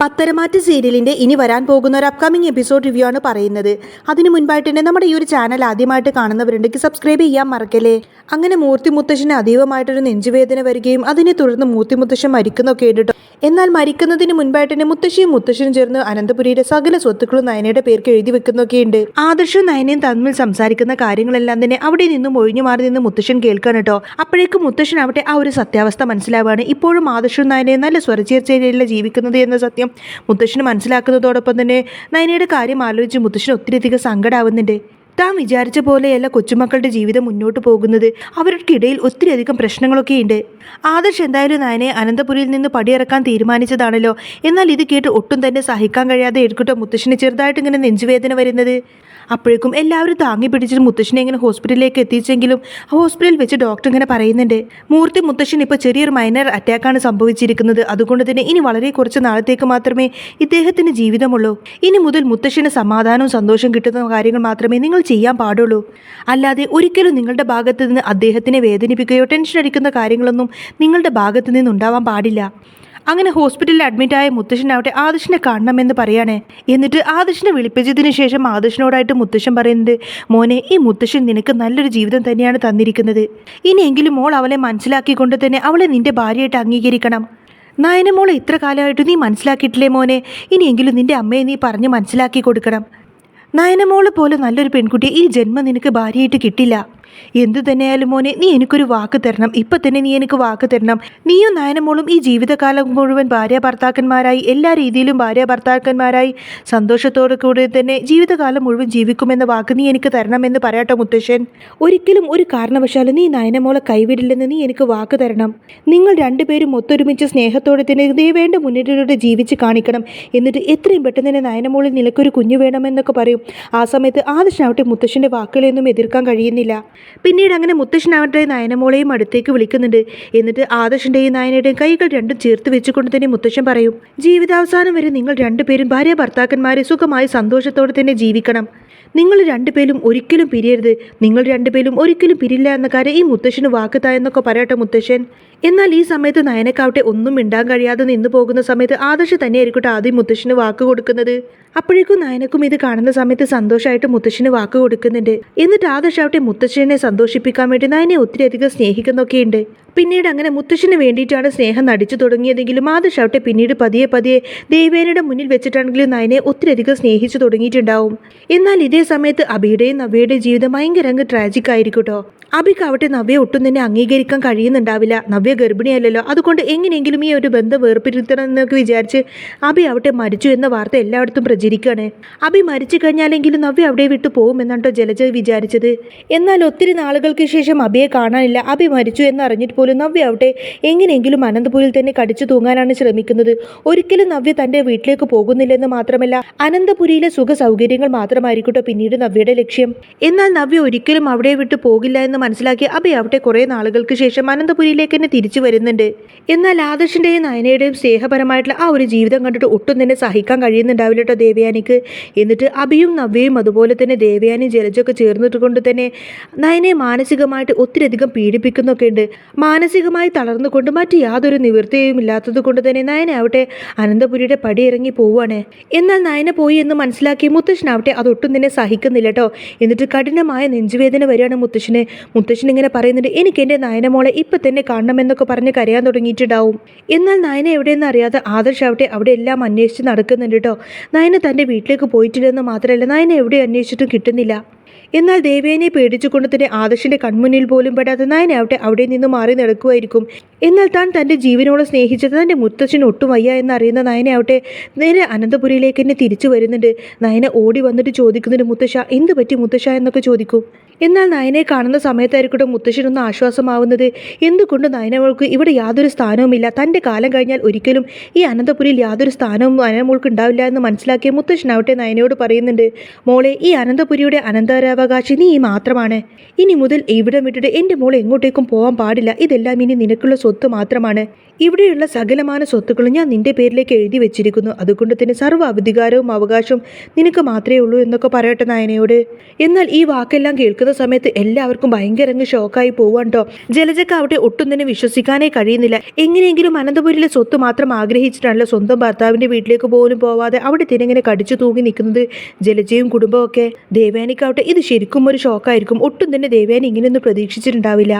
പത്തരമാറ്റ് സീരിയലിന്റെ ഇനി വരാൻ പോകുന്ന ഒരു അപ്കമിങ് എപ്പിസോഡ് റിവ്യൂ ആണ് പറയുന്നത്. അതിന് മുൻപായിട്ട് തന്നെ നമ്മുടെ ഈ ഒരു ചാനൽ ആദ്യമായിട്ട് കാണുന്നവരുണ്ടെങ്കിൽ സബ്സ്ക്രൈബ് ചെയ്യാൻ മറക്കല്ലേ? അങ്ങനെ മൂർത്തി മുത്തശ്ശന് അതീവമായിട്ടൊരു നെഞ്ചുവേദന വരികയും അതിനെ തുടർന്ന് മൂർത്തി മുത്തശ്ശൻ മരിക്കുന്നൊക്കെ കേട്ടിട്ടു എന്നാൽ മരിക്കുന്നതിന് മുൻപായിട്ട് തന്നെ മുത്തശ്ശിയും മുത്തശ്ശനും ചേർന്ന് അനന്തപുരിയുടെ സകല സ്വത്തുക്കളും നയനയുടെ പേർക്ക് എഴുതി വെക്കുന്നൊക്കെയുണ്ട്. ആദർശവും നയനയും തമ്മിൽ സംസാരിക്കുന്ന കാര്യങ്ങളെല്ലാം തന്നെ അവിടെ നിന്നും ഒഴിഞ്ഞു മാറി നിന്ന് മുത്തശ്ശൻ കേൾക്കാൻ കേട്ടോ. അപ്പോഴേക്കും മുത്തശ്ശൻ അവിടെ ആ ഒരു സത്യാവസ്ഥ മനസ്സിലാവുകയാണ് ഇപ്പോഴും ആദർശവും നയനയും നല്ല സ്വരചേർച്ചയിലല്ല ജീവിക്കുന്നത് എന്ന സത്യം മുത്തശ്ശന് മനസ്സിലാക്കുന്നതോടൊപ്പം തന്നെ നയനയുടെ കാര്യം ആലോചിച്ച് മുത്തശ്ശന് ഒത്തിരിയധികം സങ്കടാവുന്നുണ്ട്. താൻ വിചാരിച്ച പോലെയല്ല കൊച്ചുമക്കളുടെ ജീവിതം മുന്നോട്ട് പോകുന്നത്. അവർക്കിടയിൽ ഒത്തിരിയധികം പ്രശ്നങ്ങളൊക്കെ ഉണ്ട് ആദർശ് എന്തായാലും നയനെ അനന്തപുരിയിൽ നിന്ന് പടിയിറക്കാൻ തീരുമാനിച്ചതാണല്ലോ. എന്നാൽ ഇത് കേട്ട് ഒട്ടും തന്നെ സഹിക്കാൻ കഴിയാതെ എടുക്കട്ടോ മുത്തശ്ശിന് ചെറുതായിട്ട് ഇങ്ങനെ നെഞ്ചുവേദന വരുന്നത്. അപ്പോഴേക്കും എല്ലാവരും താങ്ങി പിടിച്ചിട്ട് മുത്തശ്ശനെ ഇങ്ങനെ ഹോസ്പിറ്റലിലേക്ക് എത്തിച്ചെങ്കിലും ആ ഹോസ്പിറ്റലിൽ വെച്ച് ഡോക്ടർ ഇങ്ങനെ പറയുന്നുണ്ട് മൂർത്തി മുത്തശ്ശൻ ഇപ്പോൾ ചെറിയൊരു മൈനർ അറ്റാക്കാണ് സംഭവിച്ചിരിക്കുന്നത്. അതുകൊണ്ട് തന്നെ ഇനി വളരെ കുറച്ച് നാളത്തേക്ക് മാത്രമേ ഇദ്ദേഹത്തിന് ജീവിതമുള്ളൂ. ഇനി മുതൽ മുത്തശ്ശന് സമാധാനവും സന്തോഷം കിട്ടുന്ന കാര്യങ്ങൾ മാത്രമേ നിങ്ങൾ ചെയ്യാൻ പാടുള്ളൂ. അല്ലാതെ ഒരിക്കലും നിങ്ങളുടെ ഭാഗത്ത് നിന്ന് അദ്ദേഹത്തിനെ വേദനിപ്പിക്കുകയോ ടെൻഷൻ അടിക്കുന്ന കാര്യങ്ങളൊന്നും നിങ്ങളുടെ ഭാഗത്ത് നിന്നുണ്ടാവാൻ പാടില്ല. അങ്ങനെ ഹോസ്പിറ്റലിൽ അഡ്മിറ്റായ മുത്തശ്ശനാവട്ടെ ആദർശിനെ കാണണമെന്ന് പറയാണ്. എന്നിട്ട് ആദർശിനെ വിളിപ്പിച്ചതിന് ശേഷം ആദർശിനോടായിട്ട് മുത്തശ്ശൻ പറയുന്നത് മോനെ ഈ മുത്തശ്ശൻ നിനക്ക് നല്ലൊരു ജീവിതം തന്നെയാണ് തന്നിരിക്കുന്നത്. ഇനിയെങ്കിലും മോൾ അവളെ മനസ്സിലാക്കിക്കൊണ്ട് തന്നെ അവളെ നിന്റെ ഭാര്യയായിട്ട് അംഗീകരിക്കണം. നയനമോളെ ഇത്ര കാലമായിട്ട് നീ മനസ്സിലാക്കിയിട്ടില്ലേ മോനെ? ഇനിയെങ്കിലും നിന്റെ അമ്മയെ നീ പറഞ്ഞ് മനസ്സിലാക്കി കൊടുക്കണം. നയനമോളെ പോലെ നല്ലൊരു പെൺകുട്ടി ഈ ജന്മം നിനക്ക് ഭാര്യയായിട്ട് കിട്ടില്ല. എന്തു തന്നെയായാലും മോനെ നീ എനിക്കൊരു വാക്ക് തരണം. ഇപ്പൊ തന്നെ നീ എനിക്ക് വാക്ക് തരണം. നീയും നയനമോളും ഈ ജീവിതകാലം മുഴുവൻ ഭാര്യ ഭർത്താക്കന്മാരായി എല്ലാ രീതിയിലും ഭാര്യ ഭർത്താക്കന്മാരായി സന്തോഷത്തോടു കൂടി തന്നെ ജീവിതകാലം മുഴുവൻ ജീവിക്കുമെന്ന വാക്ക് നീ എനിക്ക് തരണമെന്ന് പറയട്ടെ മുത്തശ്ശൻ. ഒരിക്കലും ഒരു കാരണവശാലും നീ നയനമോളെ കൈവിടില്ലെന്ന് നീ എനിക്ക് വാക്ക് തരണം. നിങ്ങൾ രണ്ടുപേരും ഒത്തൊരുമിച്ച് സ്നേഹത്തോടെ തന്നെ ദേവേണ്ട മുന്നിലൂടെ ജീവിച്ച് കാണിക്കണം. എന്നിട്ട് എത്രയും പെട്ടെന്ന് തന്നെ നയനമോളിൽ നിനക്കൊരു കുഞ്ഞു വേണമെന്നൊക്കെ പറയും. ആ സമയത്ത് ആദർശനാവട്ടെ മുത്തശ്ശന്റെ വാക്കുകളെയൊന്നും എതിർക്കാൻ കഴിയുന്നില്ല. പിന്നീട് അങ്ങനെ മുത്തശ്ശനാവട്ടെ നയനമോളെയും അടുത്തേക്ക് വിളിക്കുന്നുണ്ട്. എന്നിട്ട് ആദർശിന്റെയും നയനയുടെയും കൈകൾ രണ്ടും ചേർത്ത് വെച്ചുകൊണ്ട് തന്നെ മുത്തശ്ശൻ പറയും ജീവിതാവസാനം വരെ നിങ്ങൾ രണ്ടുപേരും ഭാര്യ ഭർത്താക്കന്മാരെ സുഖമായി സന്തോഷത്തോടെ തന്നെ ജീവിക്കണം. നിങ്ങൾ രണ്ടുപേരും ഒരിക്കലും പിരിയരുത്. നിങ്ങൾ രണ്ടുപേരും ഒരിക്കലും പിരില്ല എന്ന കാര്യം ഈ മുത്തശ്ശന് വാക്കുതായെന്നൊക്കെ പറയട്ടെ മുത്തശ്ശൻ. എന്നാൽ ഈ സമയത്ത് നയനക്കാവട്ടെ ഒന്നും മിണ്ടാൻ കഴിയാതെ നിന്നു പോകുന്ന സമയത്ത് ആദർശ് തന്നെയായിരിക്കട്ടെ ആദ്യം മുത്തശ്ശന് വാക്ക് കൊടുക്കുന്നത്. അപ്പോഴേക്കും നയനക്കും ഇത് കാണുന്ന സമയത്ത് സന്തോഷമായിട്ട് മുത്തശ്ശന് വാക്ക് കൊടുക്കുന്നുണ്ട്. എന്നിട്ട് ആദർശാവട്ടെ മുത്തശ്ശനെ സന്തോഷിപ്പിക്കാൻ വേണ്ടി നയനെ ഒത്തിരിയധികം സ്നേഹിക്കുന്നൊക്കെയുണ്ട്. പിന്നീട് അങ്ങനെ മുത്തശ്ശന് വേണ്ടിയിട്ടാണ് സ്നേഹം നടിച്ചു തുടങ്ങിയതെങ്കിലും ആദർശാവട്ടെ പിന്നീട് പതിയെ പതിയെ ദേവേനയുടെ മുന്നിൽ വെച്ചിട്ടാണെങ്കിലും നയനെ ഒത്തിരിയധികം സ്നേഹിച്ചു തുടങ്ങിയിട്ടുണ്ടാവും. എന്നാൽ ഇതേ സമയത്ത് അബിയുടെയും നവ്യയുടെയും ജീവിതം ഭയങ്കര അങ്ങ് ട്രാജിക് ആയിരിക്കട്ടോ അബിക്കാവട്ടെ നവ്യ ഒട്ടും തന്നെ അംഗീകരിക്കാൻ കഴിയുന്നുണ്ടാവില്ല. നവ്യ ഗർഭിണിയല്ലല്ലോ. അതുകൊണ്ട് എങ്ങനെയെങ്കിലും ഈ ഒരു ബന്ധം വേർപിരുത്തണം എന്നൊക്കെ വിചാരിച്ച് അബി ആവട്ടെ മരിച്ചു എന്ന വാർത്ത എല്ലായിടത്തും പ്രചരിക്കുകയാണ് അഭി മരിച്ചു കഴിഞ്ഞാലെങ്കിലും നവ്യ അവിടെ വിട്ടു പോകുമെന്നാട്ടോ ജലജ വിചാരിച്ചത്. എന്നാൽ ഒത്തിരി നാളുകൾക്ക് ശേഷം അഭിയെ കാണാനില്ല. അഭി മരിച്ചു എന്നറിഞ്ഞിട്ട് പോലും നവ്യ അവിടെ എങ്ങനെയെങ്കിലും അനന്തപുരിൽ തന്നെ കടിച്ചു തൂങ്ങാനാണ് ശ്രമിക്കുന്നത്. ഒരിക്കലും നവ്യ തന്റെ വീട്ടിലേക്ക് പോകുന്നില്ലെന്ന് മാത്രമല്ല അനന്തപുരിയിലെ സുഖ സൗകര്യങ്ങൾ മാത്രമായിരിക്കട്ടോ പിന്നീട് നവ്യയുടെ ലക്ഷ്യം. എന്നാൽ നവ്യ ഒരിക്കലും അവിടെ വിട്ടു പോകില്ല എന്ന് മനസ്സിലാക്കി അഭി അവിടെ കുറേ നാളുകൾക്ക് ശേഷം അനന്തപുരിയിലേക്ക് തന്നെ തിരിച്ചു വരുന്നുണ്ട്. എന്നാൽ ആദർശിന്റെയും നയനയുടെയും സ്നേഹപരമായിട്ടുള്ള ആ ഒരു ജീവിതം കണ്ടിട്ട് ഒട്ടും തന്നെ സഹിക്കാൻ കഴിയുന്നുണ്ടാവില്ല കേട്ടോ ദേവയാനിക്ക്. എന്നിട്ട് അഭിയും നവ്യയും അതുപോലെ തന്നെ ദേവയാനിയും ജലജൊക്കെ ചേർന്നിട്ട് കൊണ്ട് തന്നെ നയനെ മാനസികമായിട്ട് ഒത്തിരിയധികം പീഡിപ്പിക്കുന്നൊക്കെ ഉണ്ട്. മാനസികമായി തളർന്നുകൊണ്ട് മറ്റ് യാതൊരു നിവൃത്തിയും ഇല്ലാത്തത് കൊണ്ട് തന്നെ നയന ആവട്ടെ അനന്തപുരിയുടെ പടി ഇറങ്ങി പോവുകയാണ്. എന്നാൽ നയന പോയി എന്ന് മനസ്സിലാക്കി മുത്തശ്ശനാവട്ടെ അതൊട്ടും തന്നെ സഹിക്കുന്നില്ല കേട്ടോ എന്നിട്ട് കഠിനമായ നെഞ്ചുവേദന വരികയാണ് മുത്തശ്ശന്. മുത്തശ്ശൻ ഇങ്ങനെ പറയുന്നുണ്ട് എനിക്ക് എന്റെ നയനമോളെ ഇപ്പം തന്നെ കാണണമെന്നൊക്കെ പറഞ്ഞ് കരയാൻ തുടങ്ങിയിട്ടുണ്ടാവും. എന്നാൽ നയന എവിടെയെന്ന് അറിയാതെ ആദർശ് ആവട്ടെ അവിടെ എല്ലാം അന്വേഷിച്ച് നടക്കുന്നുണ്ട് കേട്ടോ നയന തന്റെ വീട്ടിലേക്ക് പോയിട്ടില്ലെന്ന് മാത്രമല്ല നയന എവിടെ അന്വേഷിച്ചിട്ടും കിട്ടുന്നില്ല. എന്നാൽ ദേവേനെ പേടിച്ചുകൊണ്ട് തന്നെ ആദർശിന്റെ കൺമുന്നിൽ പോലും പെടാതെ നയനാവട്ടെ അവിടെ നിന്ന് മാറി നടക്കുമായിരിക്കും. എന്നാൽ താൻ തന്റെ ജീവനോട് സ്നേഹിച്ചത് തന്റെ മുത്തച്ഛന് ഒട്ടും വയ്യ എന്നറിയുന്ന നയനാവട്ടെ നേരെ അനന്തപുരിയിലേക്ക് തന്നെ തിരിച്ചു വരുന്നുണ്ട്. നയന ഓടി വന്നിട്ട് ചോദിക്കുന്നുണ്ട് മുത്തശ്ശ എന്ത് പറ്റി മുത്തശ്ശ? എന്നൊക്കെ ചോദിക്കും. എന്നാൽ നയനെ കാണുന്ന സമയത്തായിരിക്കട്ടെ മുത്തശ്ശനൊന്ന് ആശ്വാസമാവുന്നത് എന്തുകൊണ്ട് നയനമോൾക്ക് ഇവിടെ യാതൊരു സ്ഥാനവുമില്ല? തന്റെ കാലം കഴിഞ്ഞാൽ ഒരിക്കലും ഈ അനന്തപുരിയിൽ യാതൊരു സ്ഥാനവും നയനമോൾക്ക് ഉണ്ടാവില്ല എന്ന് മനസ്സിലാക്കിയ മുത്തശ്ശനാവട്ടെ നയനയോട് പറയുന്നുണ്ട്. മോളെ ഈ അനന്തപുരിയുടെ അനന്ത അനന്തരാവകാശി നീ മാത്രമാണ്. ഇനി മുതൽ ഇവിടെ വിട്ടിട്ട് എന്റെ മോൾ എങ്ങോട്ടേക്കും പോകാൻ പാടില്ല. ഇതെല്ലാം ഇനി നിനക്കുള്ള സ്വത്ത് മാത്രമാണ്. ഇവിടെയുള്ള സകലമാന സ്വത്തുക്കളും ഞാൻ നിന്റെ പേരിലേക്ക് എഴുതി വെച്ചിരിക്കുന്നു. അതുകൊണ്ട് തന്നെ സർവ അധികാരവും അവകാശവും നിനക്ക് മാത്രമേ ഉള്ളൂ എന്നൊക്കെ പറയട്ടെ നായനയോട്. എന്നാൽ ഈ വാക്കെല്ലാം കേൾക്കുന്ന സമയത്ത് എല്ലാവർക്കും ഭയങ്കര അങ്ങ് ഷോക്കായി പോവാണ്ടോ ജലജക്ക് അവിടെ ഒട്ടും തന്നെ വിശ്വസിക്കാനേ കഴിയുന്നില്ല. എങ്ങനെയെങ്കിലും അനന്തപുരിലെ സ്വത്ത് മാത്രം ആഗ്രഹിച്ചിട്ടാണല്ലോ സ്വന്തം ഭർത്താവിന്റെ വീട്ടിലേക്ക് പോലും പോവാതെ അവിടെ തിരിങ്ങനെ കടിച്ചു തൂങ്ങി നിൽക്കുന്നത് ജലജയും കുടുംബവും ഒക്കെ. ദേവയാനിക്കാവട്ടെ ഇത് ശരിക്കും ഒരു ഷോക്കായിരിക്കും. ഒട്ടും തന്നെ ദേവേനെ ഇങ്ങനെയൊന്നും പ്രതീക്ഷിച്ചിട്ടുണ്ടാവില്ല.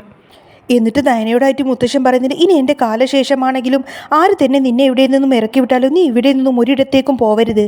എന്നിട്ട് നയനയോടായിട്ട് മുത്തശ്ശൻ പറയുന്നത് ഇനി എന്റെ കാലശേഷമാണെങ്കിലും ആര് തന്നെ നിന്നെ എവിടെ നിന്നും ഇറക്കി വിട്ടാലും നീ ഇവിടെ നിന്നും ഒരിടത്തേക്കും പോവരുത്.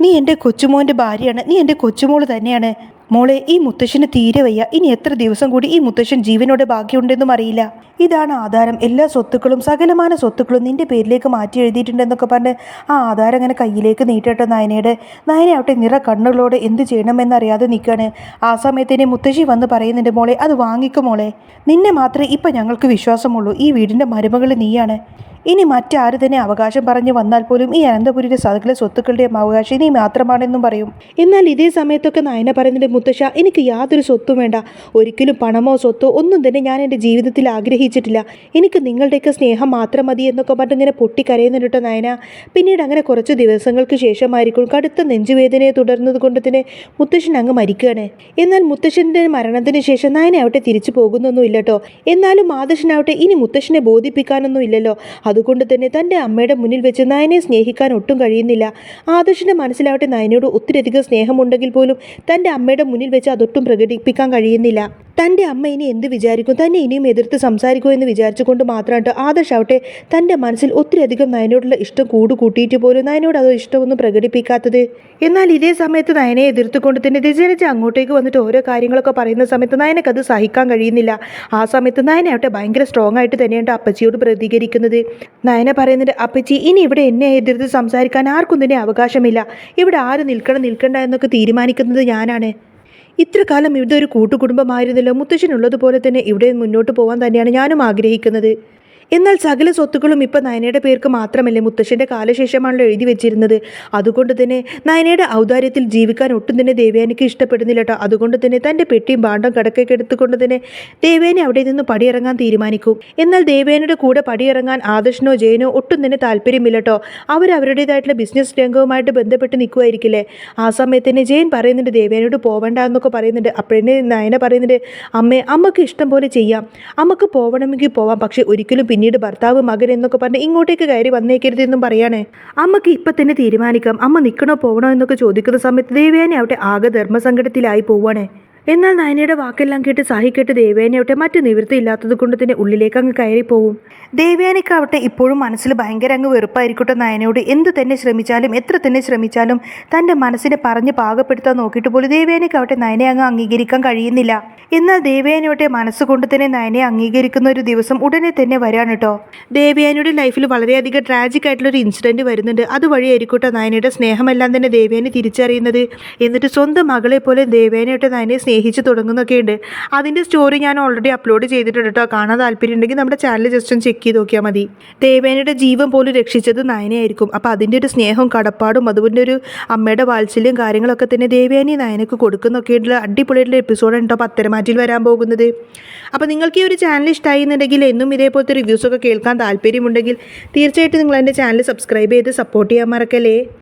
നീ എന്റെ കൊച്ചുമോന്റെ ഭാര്യയാണ് നീ എന്റെ കൊച്ചുമോൾ തന്നെയാണ്. മോളെ ഈ മുത്തശ്ശന് തീരെ വയ്യ. ഇനി എത്ര ദിവസം കൂടി ഈ മുത്തശ്ശൻ ജീവനോടെ ബാക്കിയുണ്ടെന്നും അറിയില്ല. ഇതാണ് ആധാരം. എല്ലാ സ്വത്തുക്കളും സകലമാന സ്വത്തുക്കളും നിന്റെ പേരിലേക്ക് മാറ്റി എഴുതിയിട്ടുണ്ടെന്നൊക്കെ പറഞ്ഞ് ആ ആധാരം അങ്ങനെ കയ്യിലേക്ക് നീട്ടട്ടെ നയനയുടെ നയനയാവട്ടെ നിറ കണ്ണുകളോടെ എന്ത് ചെയ്യണമെന്നറിയാതെ നിൽക്കുകയാണ്. ആ സമയത്തിന് മുത്തശ്ശി വന്ന് പറയുന്നുണ്ട് മോളെ അത് വാങ്ങിക്കും മോളെ. നിന്നെ മാത്രമേ ഇപ്പം ഞങ്ങൾക്ക് വിശ്വാസമുള്ളൂ. ഈ വീടിന്റെ മരുമകൾ നീയാണ്. ഇനി മറ്റാരും തന്നെ അവകാശം പറഞ്ഞു വന്നാൽ പോലും ഈ അനന്തപുരിയുടെ സകല സ്വത്തുക്കളുടെയും അവകാശം ഇനി മാത്രമാണെന്നും പറയും. എന്നാൽ ഇതേ സമയത്തൊക്കെ നയന പറയുന്നുണ്ട് മുത്തശ്ശ എനിക്ക് യാതൊരു സ്വത്തും വേണ്ട. ഒരിക്കലും പണമോ സ്വത്തോ ഒന്നും തന്നെ ഞാൻ എന്റെ ജീവിതത്തിൽ ആഗ്രഹിച്ചിട്ടില്ല. എനിക്ക് നിങ്ങളുടെയൊക്കെ സ്നേഹം മാത്രം മതി എന്നൊക്കെ പറഞ്ഞ് ഇങ്ങനെ പൊട്ടിക്കരയുന്നുണ്ട് കേട്ടോ നയന. പിന്നീട് അങ്ങനെ കുറച്ച് ദിവസങ്ങൾക്ക് ശേഷമായിരിക്കും കടുത്ത നെഞ്ചുവേദനയെ തുടർന്നത് കൊണ്ട് തന്നെ മുത്തശ്ശൻ അങ്ങ് മരിക്കുകയാണ്. എന്നാൽ മുത്തശ്ശന്റെ മരണത്തിന് ശേഷം നയന അവിടെ തിരിച്ചു പോകുന്നൊന്നും ഇല്ലട്ടോ എന്നാലും മാതശ്ശനാവട്ടെ ഇനി മുത്തശ്ശനെ ബോധിപ്പിക്കാനൊന്നും ഇല്ലല്ലോ അതുകൊണ്ട് തന്നെ തന്റെ അമ്മയുടെ മുന്നിൽ വെച്ച് നയനെ സ്നേഹിക്കാൻ ഒട്ടും കഴിയുന്നില്ല. ആദർശിന്റെ മനസ്സിലാവട്ടെ നയനയോട് ഒത്തിരിയധികം സ്നേഹമുണ്ടെങ്കിൽ പോലും തന്റെ അമ്മയുടെ മുന്നിൽ വെച്ച് അതൊട്ടും പ്രകടിപ്പിക്കാൻ കഴിയുന്നില്ല. തന്റെ അമ്മ ഇനി എന്ത് വിചാരിക്കും? തന്നെ ഇനിയും എതിർത്ത് സംസാരിക്കുമോ എന്ന് വിചാരിച്ചുകൊണ്ട് ആദർശ് ആവട്ടെ തന്റെ മനസ്സിൽ ഒത്തിരിയധികം നയനോടുള്ള ഇഷ്ടം കൂട് കൂട്ടിയിട്ട് പോലും നയനോട് അത് ഇഷ്ടമൊന്നും പ്രകടിപ്പിക്കാത്തത്? എന്നാൽ ഇതേ സമയത്ത് നയനെ എതിർത്തുകൊണ്ട് തന്നെ രചനച്ച് അങ്ങോട്ടേക്ക് വന്നിട്ട് ഓരോ കാര്യങ്ങളൊക്കെ പറയുന്ന സമയത്ത് നയനക്ക് അത് സഹിക്കാൻ കഴിയുന്നില്ല. ആ സമയത്ത് നയനെ ആവട്ടെ ഭയങ്കര സ്ട്രോങ് ആയിട്ട് തന്നെയാണ് അപ്പച്ചിയോട് പ്രതികരിക്കുന്നത്. നയന പറയുന്നുണ്ട് അപ്പച്ചി ഇനി ഇവിടെ എന്നെ എതിർത്ത് സംസാരിക്കാൻ ആർക്കും തന്നെ അവകാശമില്ല. ഇവിടെ ആര് നിൽക്കണം നിൽക്കണ്ട എന്നൊക്കെ തീരുമാനിക്കുന്നത് ഞാനാണ്. ഇത്ര കാലം ഇവിടെ ഒരു കൂട്ടുകുടുംബമായിരുന്നല്ലോ മുത്തശ്ശനുള്ളതുപോലെ തന്നെ ഇവിടെ മുന്നോട്ട് പോകാൻ തന്നെയാണ് ഞാനും ആഗ്രഹിക്കുന്നത്. എന്നാൽ സകല സ്വത്തുക്കളും ഇപ്പം നയനയുടെ പേർക്ക് മാത്രമല്ലേ മുത്തശ്ശന്റെ കാലശേഷമാണല്ലോ എഴുതി വെച്ചിരുന്നത്. അതുകൊണ്ട് തന്നെ നയനയുടെ ഔദാര്യത്തിൽ ജീവിക്കാൻ ഒട്ടും തന്നെ ദേവയാനിക്ക് ഇഷ്ടപ്പെടുന്നില്ല കേട്ടോ അതുകൊണ്ട് തന്നെ തന്റെ പെട്ടിയും ഭാണ്ഡം കടക്കൊക്കെ എടുത്തുകൊണ്ട് തന്നെ ദേവേനെ അവിടെ നിന്ന് പടിയിറങ്ങാൻ തീരുമാനിക്കും. എന്നാൽ ദേവേനയുടെ കൂടെ പടിയിറങ്ങാൻ ആദർശനോ ജയനോ ഒട്ടും തന്നെ താല്പര്യമില്ല കേട്ടോ അവർ അവരുടേതായിട്ടുള്ള ബിസിനസ് രംഗവുമായിട്ട് ബന്ധപ്പെട്ട് നിൽക്കുമായിരിക്കില്ലേ ആ സമയത്ത് തന്നെ ജയൻ പറയുന്നുണ്ട് ദേവേനോട് പോവണ്ട എന്നൊക്കെ പറയുന്നുണ്ട്. അപ്പോഴേ നയന പറയുന്നുണ്ട് അമ്മേ അമ്മയ്ക്ക് ഇഷ്ടം പോലെ ചെയ്യാം. അമ്മയ്ക്ക് പോവണമെങ്കിൽ പോവാം. പക്ഷെ ഒരിക്കലും പിന്നീട് ഭർത്താവ് മകൻ എന്നൊക്കെ പറഞ്ഞ് ഇങ്ങോട്ടേക്ക് കയറി വന്നേക്കരുതെന്നും പറയാണേ. അമ്മയ്ക്ക് ഇപ്പം തന്നെ തീരുമാനിക്കാം. അമ്മ നിൽക്കണോ പോകണോ എന്നൊക്കെ ചോദിക്കുന്ന സമയത്ത് ദേവയാനി അവിടെ ആകെ ധർമ്മസങ്കടത്തിലായി പോവാണ്. എന്നാൽ നയനയുടെ വാക്കെല്ലാം കേട്ട് സാഹിക്കേട്ട് ദേവേനയാവട്ടെ മറ്റു നിവൃത്തി ഇല്ലാത്തത് കൊണ്ട് തന്നെ ഉള്ളിലേക്ക് അങ്ങ് കയറി പോവും ദേവയാനിക്കാവട്ടെ ഇപ്പോഴും മനസ്സിൽ ഭയങ്കര അങ്ങ് വെറുപ്പായിരിക്കട്ടെ നയനയോട്. എന്ത് തന്നെ ശ്രമിച്ചാലും എത്ര തന്നെ ശ്രമിച്ചാലും തന്റെ മനസ്സിനെ പറഞ്ഞ് പാകപ്പെടുത്താൻ നോക്കിയിട്ട് പോലും ദേവേനയ്ക്കാവട്ടെ നയനെ അങ്ങ് അംഗീകരിക്കാൻ കഴിയുന്നില്ല. എന്നാൽ ദേവയാനിയോട്ടെ മനസ്സുകൊണ്ട് തന്നെ നയനെ അംഗീകരിക്കുന്ന ഒരു ദിവസം ഉടനെ തന്നെ വരാണ് കേട്ടോ ദേവയാനിയുടെ ലൈഫിൽ വളരെയധികം ട്രാജിക് ആയിട്ടുള്ള ഒരു ഇൻസിഡന്റ് വരുന്നുണ്ട്. അതുവഴി അതുവഴിയായിരിക്കട്ടെ നയനയുടെ സ്നേഹമെല്ലാം തന്നെ ദേവയാനി തിരിച്ചറിയുന്നത്. എന്നിട്ട് സ്വന്തം മകളെ പോലെ ദേവേനയായിട്ട് നയനെ സ്നേഹിച്ച് തുടങ്ങുന്നൊക്കെയുണ്ട് അതിന്റെ സ്റ്റോറി ഞാൻ ഓൾറെഡി അപ്ലോഡ് ചെയ്തിട്ടുണ്ട് കേട്ടോ കാണാൻ താല്പര്യം ഉണ്ടെങ്കിൽ നമ്മുടെ ചാനൽ ജസ്റ്റ് ഒന്ന് ചെക്ക് ചെയ്ത് നോക്കിയാൽ മതി. ദേവേനയുടെ ജീവൻ പോലും രക്ഷിച്ചത് നയനയായിരിക്കും. അപ്പോൾ അതിന്റെ ഒരു സ്നേഹവും കടപ്പാടും അതുപോലെ ഒരു അമ്മയുടെ വാത്സല്യം കാര്യങ്ങളൊക്കെ തന്നെ ദേവേനി നയനക്ക് കൊടുക്കുന്നൊക്കെയുള്ള അടിപൊളിയായിട്ടുള്ള എപ്പിസോഡാണ് കേട്ടോ പത്തരമാറ്റിൽ വരാൻ പോകുന്നത്. അപ്പോൾ നിങ്ങൾക്ക് ഈ ഒരു ചാനൽ ഇഷ്ടമായി എന്നുണ്ടെങ്കിൽ എന്നും ഇതേപോലത്തെ റിവ്യൂസൊക്കെ കേൾക്കാൻ താല്പര്യമുണ്ടെങ്കിൽ തീർച്ചയായിട്ടും നിങ്ങൾ എന്റെ ചാനൽ സബ്സ്ക്രൈബ് ചെയ്ത് സപ്പോർട്ട് ചെയ്യാൻ മറക്കല്ലേ?